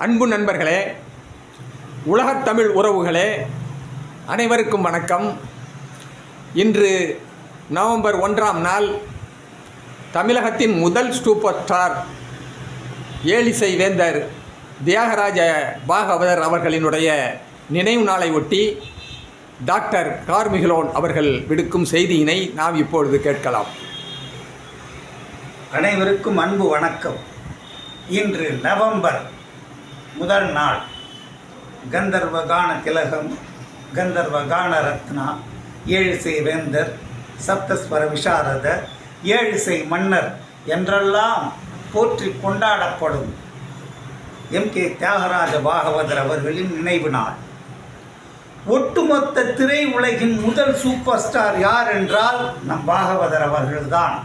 அன்பு நண்பர்களே உலகத் தமிழ் உறவுகளே அனைவருக்கும் வணக்கம். இன்று நவம்பர் ஒன்றாம் நாள் தமிழகத்தின் முதல் சூப்பர் ஸ்டார் ஏலிசை வேந்தர் தியாகராஜ பாகவதர் அவர்களினுடைய நினைவு நாளை ஒட்டி டாக்டர் கார்மிகிலோன் அவர்கள் விடுக்கும் செய்தியினை நாம் இப்பொழுது கேட்கலாம். அனைவருக்கும் அன்பு வணக்கம். இன்று நவம்பர் முதல் நாள் கந்தர்வ கான திலகம் கந்தர்வ கான ரத்னா ஏழிசை வேந்தர் சப்தஸ்வர விசாரத ஏழிசை மன்னர் என்றெல்லாம் போற்றி கொண்டாடப்படும் எம். கே. தியாகராஜ பாகவதர் அவர்களின் நினைவு நாள். ஒட்டுமொத்த திரை உலகின் முதல் சூப்பர் ஸ்டார் யார் என்றால் நம் பாகவதர் அவர்கள்தான்.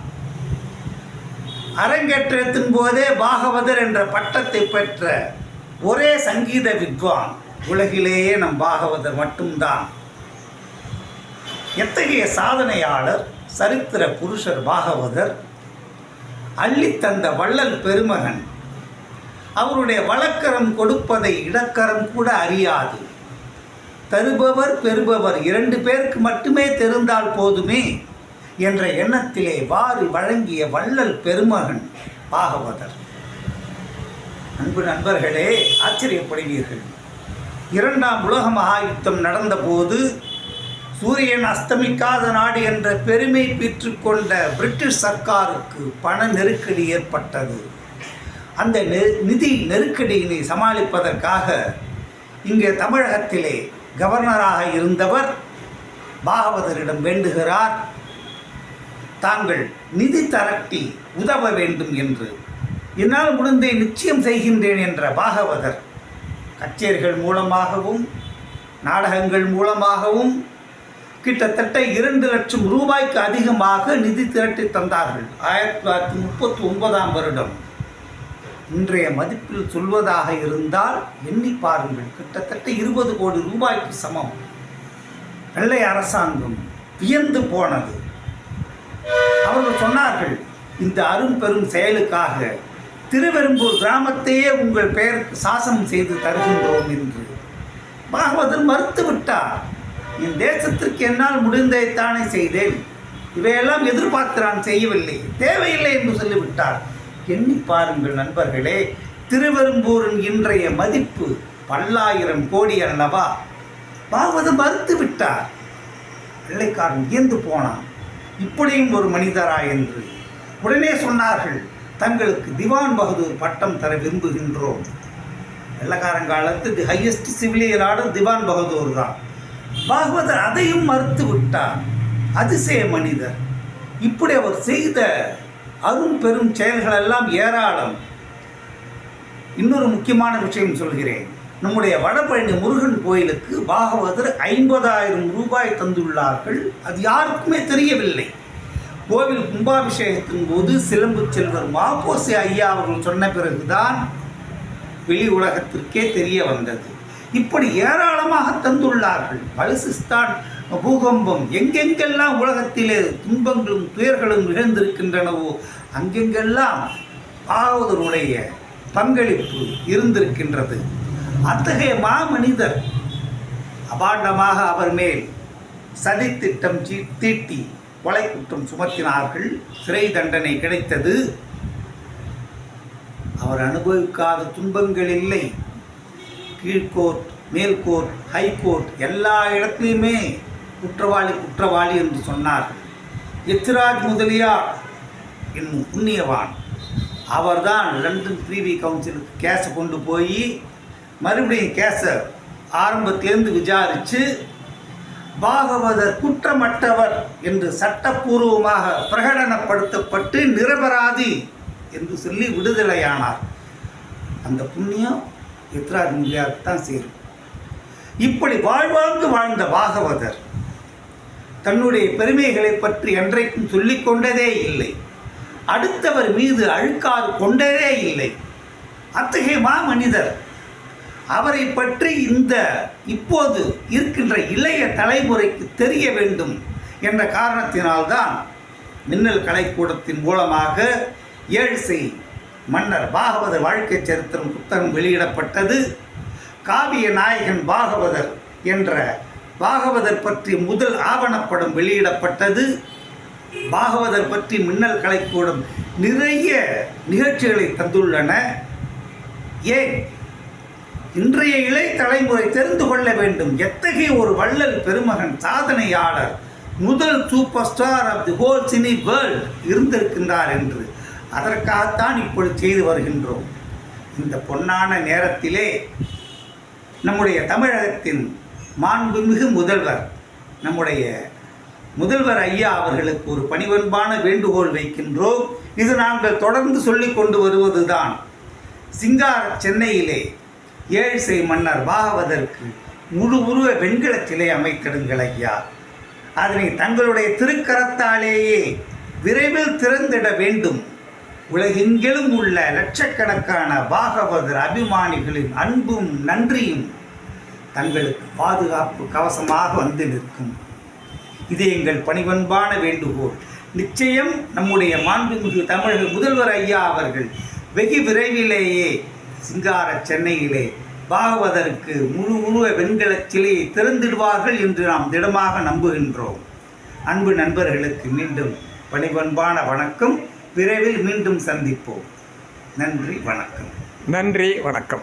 அரங்கேற்றத்தின் போதே பாகவதர் என்ற பட்டத்தை பெற்ற ஒரே சங்கீத வித்வான். உலகிலேயே நம் பாகவதர் மட்டும்தான். எத்தகைய சாதனையாளர் சரித்திர புருஷர் பாகவதர்? அள்ளித்தந்த வள்ளல் பெருமகன். அவருடைய வழக்கரம் கொடுப்பதை இடக்கரம் கூட அறியாது. தருபவர் பெறுபவர் இரண்டு பேருக்கு மட்டுமே தெரிந்தால் போதுமே என்ற எண்ணத்திலே வாரி வழங்கிய வள்ளல் பெருமகன் பாகவதர். அன்பு நண்பர்களே ஆச்சரியப்படுவீர்கள். இரண்டாம் உலக மகாயுத்தம் நடந்தபோது சூரியன் அஸ்தமிக்காத நாடு என்ற பெருமை பெற்றுக்கொண்ட பிரிட்டிஷ் சர்க்காருக்கு பண நெருக்கடி ஏற்பட்டது. அந்த நெ- நிதி நெருக்கடியினை சமாளிப்பதற்காக இங்கே தமிழகத்திலே கவர்னராக இருந்தவர் பாகவதரிடம் வேண்டுகிறார். தாங்கள் நிதி தரட்டி உதவ வேண்டும் என்று என்னால் முடிந்தை நிச்சயம் செய்கின்றேன் என்ற பாகவதர். கச்சேரிகள் மூலமாகவும் நாடகங்கள் மூலமாகவும் கிட்டத்தட்ட இரண்டு லட்சம் ரூபாய்க்கு அதிகமாக நிதி திரட்டி தந்தார்கள். ஆயிரத்தி தொள்ளாயிரத்தி முப்பத்தி ஒன்பதாம் வருடம். இன்றைய மதிப்பில் சொல்வதாக இருந்தால் எண்ணி பாருங்கள். கிட்டத்தட்ட இருபது கோடி ரூபாய்க்கு சமம். வெள்ளை அரசாங்கம் வியந்து போனது. அவர்கள் சொன்னார்கள் இந்த அரும் பெரும் செயலுக்காக திருவெரும்பூர் கிராமத்தையே உங்கள் பெயர் சாசனம் செய்து தருகின்றோம் என்று. பாகவதர் மறுத்துவிட்டார். என் தேசத்திற்கு என்னால் முடிந்ததைத்தானே செய்தேன். இவையெல்லாம் எதிர்பார்த்து நான் செய்யவில்லை. தேவையில்லை என்று சொல்லிவிட்டார். எண்ணி பாருங்கள் நண்பர்களே திருவெரும்பூரின் இன்றைய மதிப்பு பல்லாயிரம் கோடி அல்லவா? பாகவதர் மறுத்து விட்டார் வெள்ளைக்காரன் இயந்து போனான். இப்படியும் ஒரு மனிதரா என்று. உடனே சொன்னார்கள் தங்களுக்கு திவான் பகதூர் பட்டம் தர விரும்புகின்றோம். வெள்ளக்காரங்காலத்து the highest civilian order Diwan Bahadur தான். பாகவதர் அதையும் மறுத்து விட்டார். அதிசய மனிதர். இப்படி அவர் செய்த அரும் பெரும் செயல்கள் எல்லாம் ஏராளம். இன்னொரு முக்கியமான விஷயம் சொல்கிறேன். நம்முடைய வடபழனி முருகன் கோயிலுக்கு பாகவதர் ஐம்பதாயிரம் ரூபாய் தந்துள்ளார்கள். அது யாருக்குமே தெரியவில்லை. கோவில் கும்பாபிஷேகத்தின் போது சிலம்பு செல்வர் மாப்போசி ஐயா அவர்கள் சொன்ன பிறகுதான் வெளி உலகத்திற்கே தெரிய வந்தது. இப்படி ஏராளமாக தந்துள்ளார்கள். பலுசிஸ்தான் பூகம்பம் எங்கெங்கெல்லாம் உலகத்திலே துன்பங்களும் துயர்களும் நிகழ்ந்திருக்கின்றனவோ அங்கெங்கெல்லாம் பாகவதருடைய பங்களிப்பு இருந்திருக்கின்றது. அத்தகைய மாமனிதர் அபாண்டமாக அவர் மேல் சதித்திட்டம் தீட்டி கொலை குற்றம் சுமத்தினார்கள். சிறை தண்டனை கிடைத்தது. அவர் அனுபவிக்காத துன்பங்கள் இல்லை. கீழ்கோர்ட் மேல்கோர்ட் ஹைகோர்ட் எல்லா இடத்துலையுமே குற்றவாளி குற்றவாளி என்று சொன்னார்கள். எத்திராஜ் முதலியார் என்னும் புண்ணியவான். அவர்தான் லண்டன் பிரிவி கவுன்சிலுக்கு கேஸை கொண்டு போய் மறுபடியும் கேஸை ஆரம்பத்திலேருந்து விசாரித்து பாகவதர் குற்றமற்றவர் என்று சட்டப்பூர்வமாக பிரகடனப்படுத்தப்பட்டு நிரபராதி என்று சொல்லி விடுதலையானார். அந்த புண்ணியம் எத்ராஜ் தான் சேரும். இப்படி வாழ்வாங்கு வாழ்ந்த பாகவதர் தன்னுடைய பெருமைகளை பற்றி என்றைக்கும் சொல்லிக் கொண்டதே இல்லை. அடுத்தவர் மீது அழுக்காறு கொண்டதே இல்லை. அத்தகைய மாமனிதர் அவரை பற்றி இந்த இப்போது இருக்கின்ற இளைய தலைமுறைக்கு தெரிய வேண்டும் என்ற காரணத்தினால்தான் மின்னல் கலைக்கூடத்தின் மூலமாக ஏழுசை மன்னர் பாகவதர் வாழ்க்கை சரித்திரம் புத்தகம் வெளியிடப்பட்டது. காவிய நாயகன் பாகவதர் என்ற பாகவதர் பற்றி முதல் ஆவணப்படம் வெளியிடப்பட்டது. பாகவதர் பற்றி மின்னல் கலைக்கூடம் நிறைய நிகழ்ச்சிகளை தந்துள்ளன. ஏன்? இன்றைய இளை தலைமுறை தெரிந்து கொள்ள வேண்டும். எத்தகைய ஒரு வள்ளல் பெருமகன் சாதனையாளர் முதல் super star of the whole cine world இருந்திருக்கின்றார் என்று அதற்காகத்தான் இப்பொழுது செய்து வருகின்றோம். இந்த பொன்னான நேரத்திலே நம்முடைய தமிழகத்தின் மாண்புமிகு முதல்வர் நம்முடைய முதல்வர் ஐயா அவர்களுக்கு ஒரு பணிவன்பான வேண்டுகோள் வைக்கின்றோம். இது நாங்கள் தொடர்ந்து சொல்லிக் கொண்டு வருவதுதான். சிங்கார சென்னையிலே ஏழ்சை மன்னர் பாகவதற்கு முழு உருவ வெண்கல சிலை அமைத்திடுங்கள் ஐயா. அதனை தங்களுடைய திருக்கரத்தாலேயே விரைவில் திறந்திட வேண்டும். உலகெங்கிலும் உள்ள லட்சக்கணக்கான பாகவதர் அபிமானிகளின் அன்பும் நன்றியும் தங்களுக்கு பாதுகாப்பு கவசமாக வந்து நிற்கும். இது எங்கள் பணிவன்பான வேண்டுகோள். நிச்சயம் நம்முடைய மாண்புமிகு தமிழக முதல்வர் ஐயா அவர்கள் வெகு விரைவிலேயே சிங்கார சென்னையிலே பாகவதற்கு முழு முழு வெண்கலச் சிலையை திறந்திடுவார்கள் என்று நாம் திடமாக நம்புகின்றோம். அன்பு நண்பர்களுக்கு மீண்டும் பணிபண்பான வணக்கம். விரைவில் மீண்டும் சந்திப்போம். நன்றி வணக்கம். நன்றி வணக்கம்.